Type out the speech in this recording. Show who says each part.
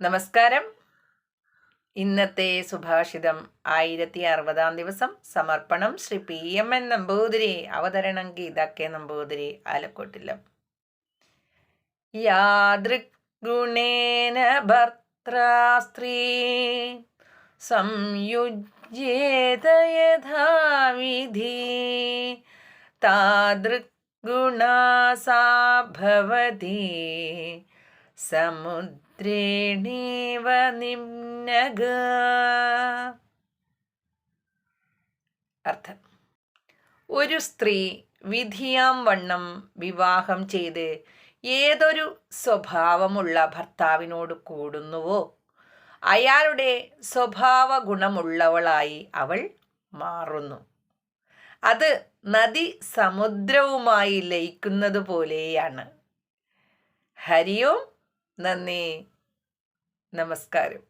Speaker 1: നമസ്കാരം. ഇന്നത്തെ സുഭാഷിതം ആയിരത്തി അറുപതാം ദിവസം സമർപ്പണം Shri P M N Namboothiri അവതരണം ഗീത കെ നമ്പൂതിരി ആലക്കോട്ടിലം. യാദൃക് ഗുണേന ഭർത്താസ്ത്രീ സംയുജ്യേത യഥാവിധി താദൃക് ഗുണാസാ ഭവതി സമുദ്രേണീവ നിമ്നഗ അർത്ഥം. ഒരു സ്ത്രീ വിധിയാം വണ്ണം വിവാഹം ചെയ്ത് ഏതൊരു സ്വഭാവമുള്ള ഭർത്താവിനോട് കൂടുന്നുവോ അയാളുടെ സ്വഭാവ ഗുണമുള്ളവളായി അവൾ മാറുന്നു. അത് നദി സമുദ്രവുമായി ലയിക്കുന്നത് പോലെയാണ് ഹരിയോം നന്ദി. നമസ്കാരം.